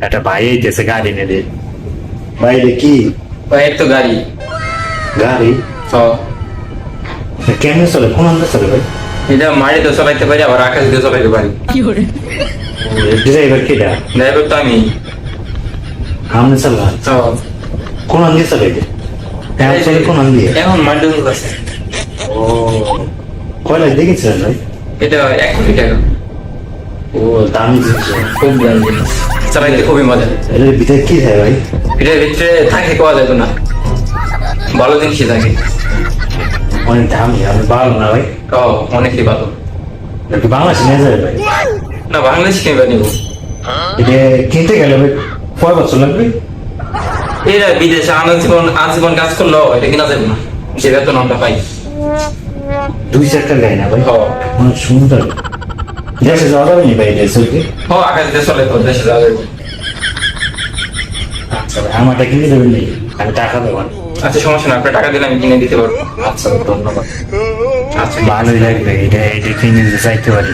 একটা ভাই এইতেছে গাড়ি নিয়ে। দিয়ে ভাই রে কি ভাইয়ের তো গাড়ি। গাড়ি? তো কেমনে চলে? কোন আন্দাজ চলে ভাই? এটা মাটিতে চলাইতে পারি আবার আকাশ দিয়ে চলাইতে পারি। ড্রাইভার কেটা ড্রাইভার তো আমি। আমনে চালা কোন আন দিয়ে চলে এটা? হ্যাঁ চলে কোন এখন মাটি আছে ও। কয়লা দেখেছিলেন ভাই? এটা এক কোটি টাকা। ও দামি খুব দামি। চালাইতে খুবই মজা। এর ভিতরে কি ভাই? এটার ভিতরে থাকে পাওয়া যেত না। ভালো জিনিসই থাকে। অনেক দামি আমি ভালো না ভাই? ও অনেকই ভালো। নাকি নিয়ে যাবে ভাই? না বাংলাদেশ কিনবে নিব। এটা কিনতে গেলে ভাই কয় বছর লাগবে? এরা বিদেশে আনজীবন আজীবন কাজ করল এটা কিনা যাবে না। যে বেতন আমরা পাই। দুই চারটা গাই না ভাই? অনেক সুন্দর। দেশে যাওয়া যাবে নি ভাই দেশে কি ও আকাশ দিয়ে চলে তো দেশে যাওয়া যাবে। আচ্ছা ভাই আমারটা কিনে দেবেন নাকি? আমি টাকা দেবো। আচ্ছা সমস্যা না আপনার টাকা দিলে আমি কিনে দিতে পারব। আচ্ছা ধন্যবাদ। আচ্ছা ভালোই লাগবে এটা এটা কিনে দিতে চাইতে পারি।